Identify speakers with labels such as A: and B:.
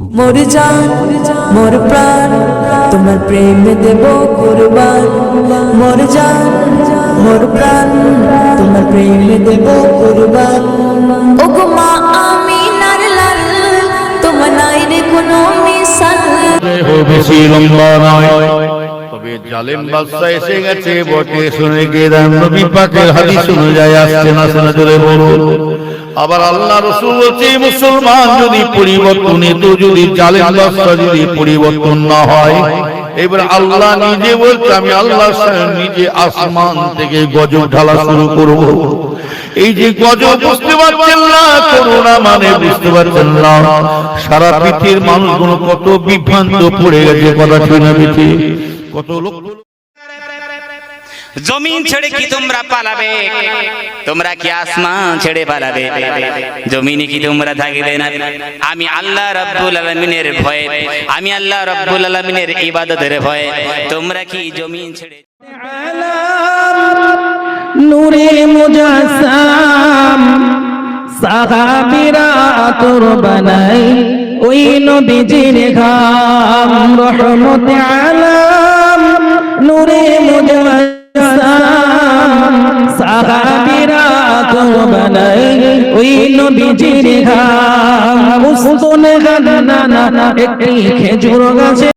A: মোর জান মোর প্রাণ তোমার প্রেমে দেব কুরবান। মোর জান মোর প্রাণ তোমার প্রেমে দেব কুরবান। ওগো মা আমিনার লাল তোমার নাই রে কোনো মিশাল।
B: বেশি লম্বা নয় তবে জালেম বাদশা এসে গেছে বটে। শুনে গেলাম নবী পাকের হাদিস অনুযায়ী আসছে না শোনা চলে বলুন। আবার আল্লাহ রসুল বলছে মুসলমান যদি পরিবর্তন তো যদি জালেম যদি পরিবর্তন না হয়, এবার আল্লাহ নিজে বলছে, আমি আল্লাহ নিজে আসমান থেকে গজব ঢালা শুরু করব। এই যে গজব বুঝতে পারছেন না করোনা মানে বুঝতে পারছেন না। সারা পৃথিবীর মানুষগুলো কত বিভ্রান্ত পড়ে গেছে, কথা শুনে কত লোক
C: জমিন ছেড়ে কি তোমরা পালাবে? তোমরা কি আসমান ছেড়ে পালাবে? জমিনে কি তোমরা থাকবে না? আমি আল্লাহ রাব্বুল আলামিনের ভয়ে আমি আল্লাহ রাব্বুল আলামিনের ইবাদতের ভয়ে তোমরা কি জমিন ছেড়ে
D: নূরে মুজাসাম সাহাবিরা তোর বানাই ওই নবীজির ঘাম রহমত আলাম। নূরে মুজাসাম বানাই খেজুর গাছে